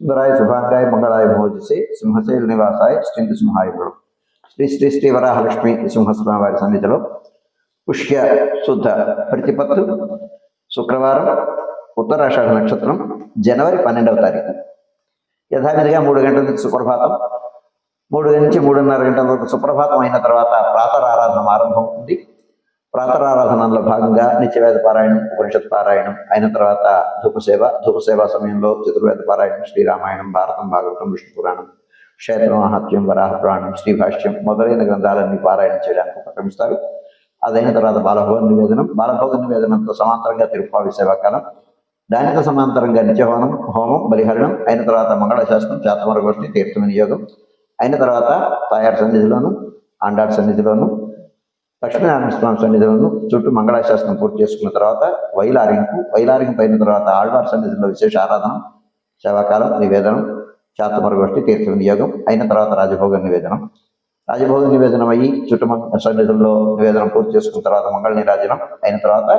సుందరాయ శుభాంగాయ మంగళాయ భోజసే సింహశైల నివాసాయ శ్రీ సింహాయుడు శ్రీ శ్రీ శ్రీ వరాహలక్ష్మి సింహస్వామి వారి సన్నిధిలో పుష్య శుద్ధ ప్రతిపత్తు శుక్రవారం ఉత్తరాషాఢ నక్షత్రం జనవరి పన్నెండవ తారీఖు. యథావిధిగా మూడు గంటల నుంచి సుప్రభాతం. మూడు నుంచి మూడున్నర గంటల వరకు సుప్రభాతం అయిన తర్వాత ప్రాతరారాధన ఆరంభం అవుతుంది ప్రాతరారాధనలో భాగంగా నిత్యవేద పారాయణం ఉపనిషత్ పారాయణం అయిన తర్వాత ధూపసేవ ధూపసేవ సమయంలో చతుర్వేద పారాయణం శ్రీరామాయణం భారతం భాగవతం విష్ణు పురాణం క్షేత్ర మహాత్యం వరాహ పురాణం శ్రీభాష్యం మొదలైన గ్రంథాలన్నీ పారాయణం చేయడానికి ఉపక్రమిస్తారు. అదైన తర్వాత బాలభోగ నివేదనం బాలభోగ నివేదనంతో సమాంతరంగా తిరుపావి సేవాకాలం దానితో సమాంతరంగా నిత్యహోనం హోమం బలిహరణం అయిన తర్వాత మంగళశాస్త్రం చాతమర గోష్ఠి తీర్థ వినియోగం అయిన తర్వాత తాయారు సన్నిధిలోను ఆండాడు సన్నిధిలోను లక్ష్మీనారాయణ స్వామి సన్నిధులను చుట్టూ మంగళాశాసనం పూర్తి చేసుకున్న తర్వాత వైలారింపు వైలారింపు అయిన తర్వాత ఆళ్వార్ సన్నిధిలో విశేష ఆరాధన సేవాకాలం నివేదనం చాతమర గోష్ఠి తీర్థ వినియోగం అయిన తర్వాత రాజభోగ నివేదనం. రాజభోగ నివేదనం అయ్యి చుట్టూ సన్నిధుల్లో నివేదనం పూర్తి చేసుకున్న తర్వాత మంగళ నీరాజనం అయిన తర్వాత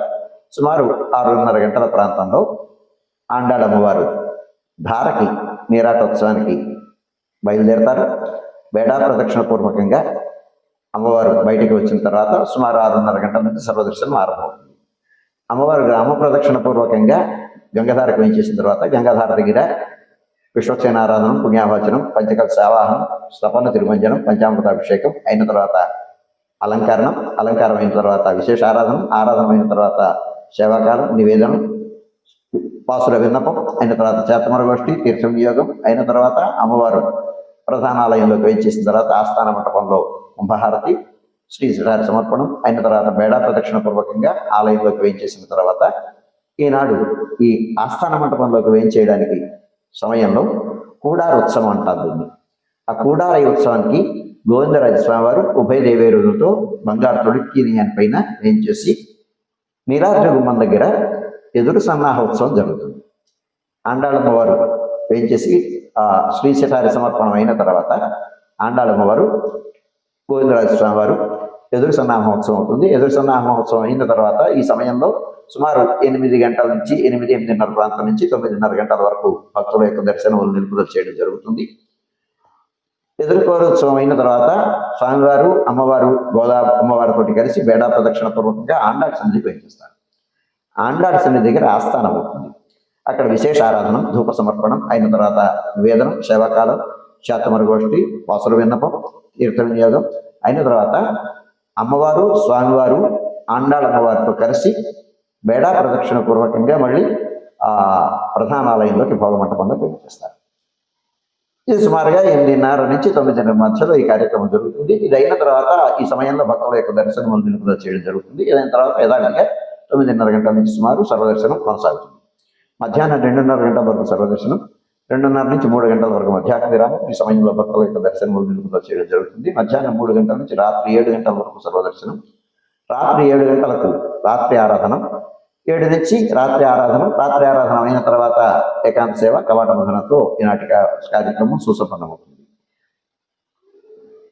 సుమారు ఆరున్నర గంటల ప్రాంతంలో ఆండాళ్ అమ్మవారు ధారకి నీరాటోత్సవానికి బయలుదేరతారు. బేడా ప్రదక్షిణ పూర్వకంగా అమ్మవారు బయటికి వచ్చిన తర్వాత సుమారు ఆరున్నర గంటల నుంచి సర్వదర్శనం ఆరంభమవుతుంది అమ్మవారు గ్రామ ప్రదక్షిణ పూర్వకంగా గంగాధారకు వేయించేసిన తర్వాత గంగాధార దగ్గర విశ్వక్సేనారాధనం పుణ్యాభాచనం పంచకల్ సేవాహనం స్తపన తిరుమంజనం పంచామృతాభిషేకం అయిన తర్వాత అలంకరణం అలంకారం అయిన తర్వాత విశేష ఆరాధనం ఆరాధన అయిన తర్వాత సేవాకాలం నివేదనం పాసుల విన్నపం అయిన తర్వాత చేతమర గోష్ఠి తీర్థ వినియోగం అయిన తర్వాత అమ్మవారు ప్రధానాలయంలోకి వేయించేసిన తర్వాత ఆస్థాన మంటపంలో కుంభహారతి శ్రీ శ్రీరాజ సమర్పణం. అయిన తర్వాత బేడా ప్రదక్షిణ పూర్వకంగా ఆలయంలోకి వేయించేసిన తర్వాత ఈనాడు ఈ ఆస్థాన మంటపంలోకి వేయించేయడానికి సమయంలో కూడార ఉత్సవం అంటారు దీన్ని. ఆ కూడార ఉత్సవానికి గోవిందరాజ స్వామి వారు ఉభయ దేవేరులతో బంగారు తొడిక్కిని అని పైన వేయించేసి నీలాద్రి గుమ్మం దగ్గర ఎదురు సన్నాహ ఉత్సవం జరుగుతుంది. ఆండాళమ్మ వారు వేయించేసి ఆ శ్రీ శఠారి సమర్పణం అయిన తర్వాత ఆండాళమ్మ వారు గోవిందరాజ స్వామి వారు ఎదురు సన్నాహ మహోత్సవం అవుతుంది. ఎదురు సన్నాహ మహోత్సవం అయిన తర్వాత ఈ సమయంలో సుమారు ఎనిమిది గంటల నుంచి ఎనిమిది ఎనిమిదిన్నర ప్రాంతం నుంచి తొమ్మిదిన్నర గంటల వరకు భక్తుల యొక్క దర్శనం నిలుపుదల చేయడం జరుగుతుంది. ఎదుర్కోరోత్సవం అయిన తర్వాత స్వామివారు అమ్మవారు గోదా అమ్మవారితోటి కలిసి బేడా ప్రదక్షిణ పూర్వకంగా ఆండాడు సన్నిధికి వేయించేస్తారు ఆండాడు సన్నిధి దగ్గర ఆస్థానం అవుతుంది. అక్కడ విశేష ఆరాధన ధూప సమర్పణం అయిన తర్వాత వేదనం శవకాలం శాతమర గోష్ఠి వాసుల విన్నపం తీర్థ వినియోగం అయిన తర్వాత అమ్మవారు స్వామివారు ఆండాళ్ళ అమ్మవారితో కలిసి బేడా ప్రదక్షిణ పూర్వకంగా మళ్ళీ ఆ ప్రధానాలయంలోకి భోగమంటపంలో చేస్తారు. ఇది సుమారుగా ఎనిమిదిన్నర నుంచి తొమ్మిదిన్నర మధ్యలో ఈ కార్యక్రమం జరుగుతుంది. ఇది అయిన తర్వాత ఈ సమయంలో భక్తుల యొక్క దర్శనం నిలుపుదల చేయడం జరుగుతుంది. ఇదైన తర్వాత యథావిధిగా తొమ్మిదిన్నర గంటల నుంచి సుమారు సర్వదర్శనం కొనసాగుతుంది. మధ్యాహ్నం రెండున్నర గంటల వరకు సర్వదర్శనం రెండున్నర నుంచి మూడు గంటల వరకు మధ్యాహ్న విరామం ఈ సమయంలో భక్తుల యొక్క దర్శనం నిలుపుదల చేయడం జరుగుతుంది. మధ్యాహ్నం మూడు గంటల నుంచి రాత్రి ఏడు గంటల వరకు సర్వదర్శనం. రాత్రి ఏడు గంటలకు రాత్రి ఆరాధన. ఏడు నుంచి రాత్రి ఆరాధన. రాత్రి ఆరాధన అయిన తర్వాత ఏకాంత సేవ కవాట మధునతో ఈనాటి కార్యక్రమం సుసంపన్నమవుతుంది.